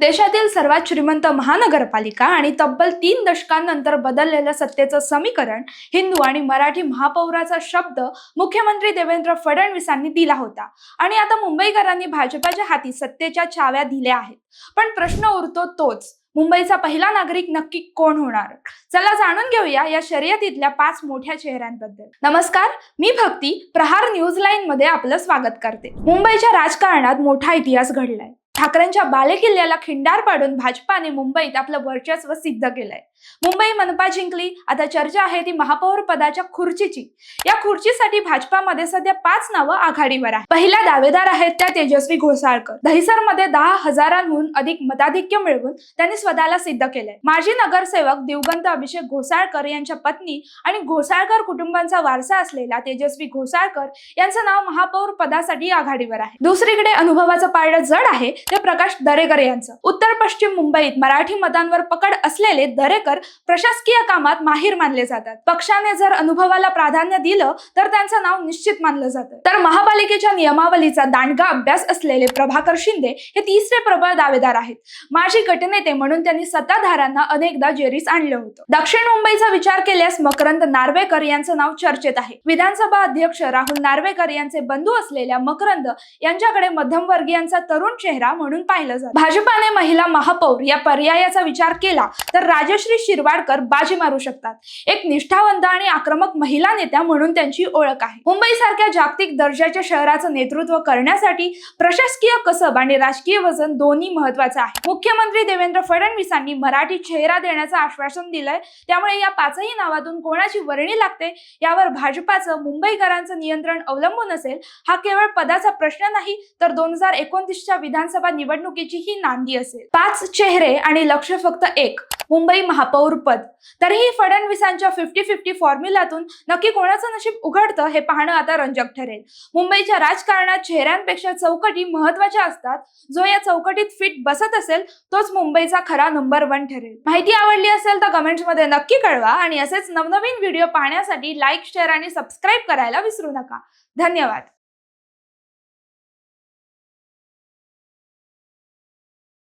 देशातील सर्वात श्रीमंत महानगरपालिका आणि तब्बल तीन दशकांनंतर बदललेलं सत्तेचं समीकरण हिंदू आणि मराठी महापौराचा शब्द मुख्यमंत्री देवेंद्र फडणवीसांनी दिला होता. आणि आता मुंबईकरांनी भाजपाच्या हाती सत्तेच्या चाव्या दिल्या आहेत. पण प्रश्न उरतो तोच मुंबईचा पहिला नागरिक नक्की कोण होणार? चला जाणून घेऊया या शर्यतीतल्या पाच मोठ्या चेहऱ्यांबद्दल. नमस्कार मी भक्ती प्रहार न्यूज लाईन मध्ये आपलं स्वागत करते. मुंबईच्या राजकारणात मोठा इतिहास घडलाय. ठाकरेंच्या बालेकिल्ल्याला खिंडार पाडून भाजपाने मुंबईत आपलं वर्चस्व सिद्ध केलंय. मुंबई मनपा जिंकली आता चर्चा आहे ती महापौर पदाच्या खुर्चीची. या खुर्चीसाठी भाजपामध्ये सध्या पाच नावं आघाडीवर आहे पहिल्या दावेदार आहेत त्या तेजस्वी घोसाळकर. दहिसरमध्ये दहा हजारांहून अधिक मताधिक्य मिळवून त्यांनी स्वतःला सिद्ध केलंय. माजी नगरसेवक दिवगंत अभिषेक घोसाळकर यांच्या पत्नी आणि घोसाळकर कुटुंबांचा वारसा असलेला तेजस्वी घोसाळकर यांचं नाव महापौर पदासाठी आघाडीवर आहे. दुसरीकडे अनुभवाचं पारडं जड आहे ते प्रकाश दरेकर यांचं. उत्तर पश्चिम मुंबईत मराठी मतांवर पकड असलेले दरेकर प्रशासकीय कामात माहीर मानले जातात. पक्षाने जर अनुभवाला प्राधान्य दिलं तर त्यांचं नाव निश्चित मानलं जातं. तर महापालिकेच्या नियमावलीचा दांडगा अभ्यास असलेले प्रभाकर शिंदे हे तिसरे प्रबळ दावेदार आहेत. माजी गटनेते म्हणून त्यांनी सत्ताधाऱ्यांना अनेकदा जेरीस आणलं होतं. दक्षिण मुंबईचा विचार केल्यास मकरंद नार्वेकर यांचं नाव चर्चेत आहे. विधानसभा अध्यक्ष राहुल नार्वेकर यांचे बंधू असलेल्या मकरंद यांच्याकडे मध्यमवर्गीयांचा तरुण चेहरा म्हणून पाहिलं जातं. भाजपाने महिला महापौर या पर्यायाचा विचार केला तर राजश्री शिरवाडकर बाजी मारू शकतात. एक निष्ठावंत आणि आक्रमक महिला नेत्या म्हणून त्यांची ओळख आहे. मुंबई सारख्या जागतिक दर्जाच्या शहराचं नेतृत्व करण्यासाठी प्रशासकीय कसब आणि राजकीय वजन दोन्ही महत्वाचं आहे. मुख्यमंत्री देवेंद्र फडणवीसांनी मराठी चेहरा देण्याचं आश्वासन दिलंय. त्यामुळे या पाचही नावातून कोणाची वर्णी लागते यावर भाजपाचं मुंबईकरांचं नियंत्रण अवलंबून असेल हा केवळ पदाचा प्रश्न नाही तर दोन हजार एकोणतीसच्या विधानसभा निवडणुकीची ही नांदी असेल. पाच चेहरे आणि लक्ष फक्त एक मुंबई महापौर पद. तरीही फडणवीसांच्या फिफ्टी फिफ्टी फॉर्म्युलातून नक्की कोणाचं नशीब उघडतं हे पाहणं आता रंजक ठरेल. मुंबईच्या राजकारणात चेहऱ्यांपेक्षा चौकटी महत्त्वाच्या असतात. जो या चौकटीत फिट बसत असेल तोच मुंबईचा खरा नंबर वन ठरेल. माहिती आवडली असेल तर कमेंट्समध्ये नक्की कळवा आणि असेच नवनवीन व्हिडिओ पाहण्यासाठी लाईक शेअर आणि सबस्क्राईब करायला विसरू नका. धन्यवाद.